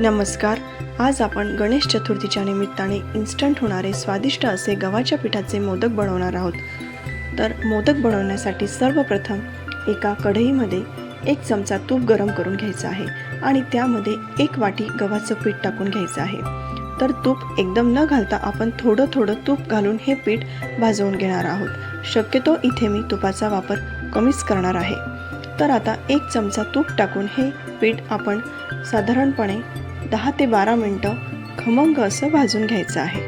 नमस्कार आज आपण गणेश चतुर्थीच्या निमित्ताने इन्स्टंट होणारे स्वादिष्ट असे गव्हाच्या पिठाचे मोदक बनवणार आहोत. तर मोदक बनवण्यासाठी सर्वप्रथम एका कढईमध्ये एक चमचा तूप गरम करून घ्यायचं आहे आणि त्यामध्ये एक वाटी गव्हाचं पीठ टाकून घ्यायचं आहे. तर तूप एकदम न घालता आपण थोडं थोडं तूप घालून हे पीठ भाजवून घेणार आहोत. शक्यतो इथे मी तुपाचा वापर कमीच करणार आहे. तर आता एक चमचा तूप टाकून हे पीठ आपण साधारणपणे दहा ते बारा मिनटं खमंग असं भाजून घ्यायचं आहे.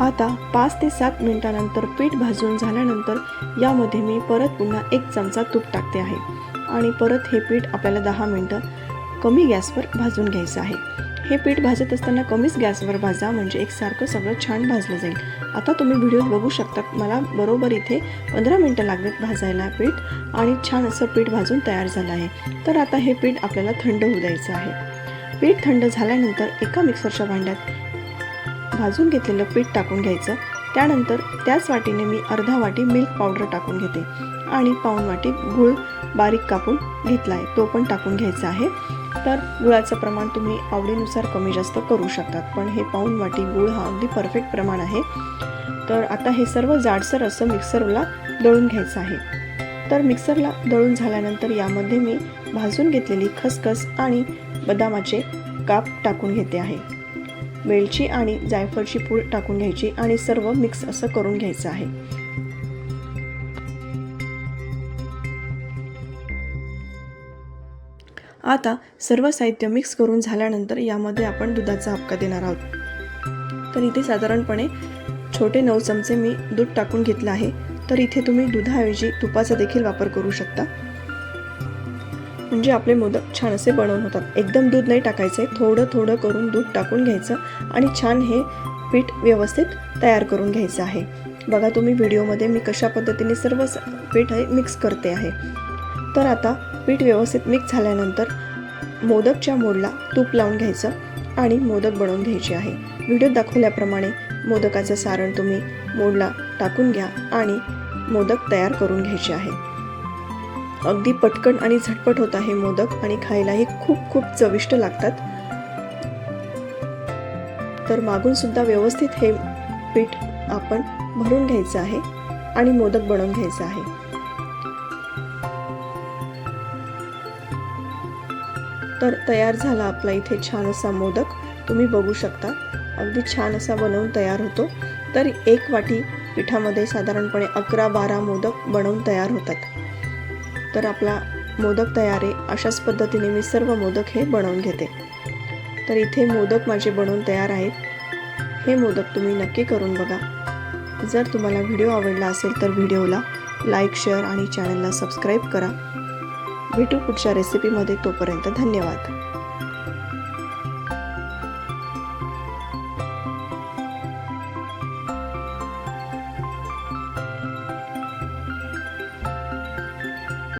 आता पाच ते सात मिनिटानंतर पीठ भाजून झाल्यानंतर यामध्ये मी परत पुन्हा एक चमचा तूप टाकते आहे. आणि परत हे पीठ आपल्याला दहा मिनटं कमी गॅसवर भाजून घ्यायचं आहे. हे पीठ भाजत असताना कमीच गॅसवर भाजा म्हणजे एकसारखं सगळं छान भाजलं जाईल. आता तुम्ही व्हिडिओ बघू शकता मला बरोबर इथे पंधरा मिनटं लागलेत भाजायला पीठ आणि छान असं पीठ भाजून तयार झालं आहे. तर आता हे पीठ आपल्याला थंड होऊ द्यायचं आहे. पीठ थंड झाल्यानंतर एका मिक्सरच्या भांड्यात भाजून घेतलेलं पीठ टाकून घ्यायचं. त्यानंतर त्याच वाटीने मी अर्धा वाटी मिल्क पावडर टाकून घेते आणि पाऊण वाटी गूळ बारीक कापून घेतला आहे तो पण टाकून घ्यायचा आहे. तर गुळाचं प्रमाण तुम्ही आवडीनुसार कमी जास्त करू शकतात. पण हे पाऊण वाटी गूळ हा अगदी परफेक्ट प्रमाण आहे. तर आता हे सर्व जाडसर असं मिक्सरला दळून घ्यायचं आहे. तर मिक्सरला दळून झाल्यानंतर यामध्ये मी भाजून घेतलेली खसखस आणि बदामाचे काप टाकून घेते आहे. वेलची आणि जायफळची पूड टाकून घ्यायची आणि सर्व मिक्स असं करून घ्यायचं आहे. आता सर्व साहित्य मिक्स करून झाल्यानंतर यामध्ये आपण दुधाचा हपका देणार आहोत. तर इथे साधारणपणे छोटे नऊ चमचे मी दूध टाकून घेतलं आहे. तर इथे तुम्ही दुधाऐवजी तुपाचा देखील वापर करू शकता. म्हणजे आपले मोदक छान असे बनवून होतात. एकदम दूध नाही टाकायचं आहे. थोडं थोडं करून दूध टाकून घ्यायचं आणि छान हे पीठ व्यवस्थित तयार करून घ्यायचं आहे. बघा तुम्ही व्हिडिओमध्ये मी कशा पद्धतीने सर्व स- पीठ हे मिक्स करते आहे. तर आता पीठ व्यवस्थित मिक्स झाल्यानंतर मोदकच्या मोडला तूप लावून घ्यायचं आणि मोदक बनवून घ्यायचे आहे. व्हिडिओत दाखवल्याप्रमाणे मोदकाचं सारण तुम्ही मोडला टाकून घ्या आणि मोदक तयार करून घ्यायचे आहे. अगदी पटकन आणि झटपट होत आहे मोदक आणि खायलाही खूप खूप चविष्ट लागतात. तर मागून सुद्धा व्यवस्थित हे पीठ आपण भरून घ्यायचं आहे आणि मोदक बनवून घ्यायचं आहे. तर तयार झाला आपला इथे छान असा मोदक. तुम्ही बघू शकता अगदी छान असा बनवून तयार होतो. तर एक वाटी पिठामध्ये साधारणपणे अकरा बारा मोदक बनवून तयार होतात. तर आपला मोदक तयार आहे अशाच पद्धतीने मी सर्व मोदक हे बनवून घेते. तर इथे मोदक माझे बनवून तयार आहेत. हे मोदक तुम्ही नक्की करून बघा. जर तुम्हाला व्हिडिओ आवडला असेल तर व्हिडिओला लाईक शेअर आणि चॅनलला सबस्क्राईब करा. भेटू पुढच्या रेसिपीमध्ये तोपर्यंत धन्यवाद.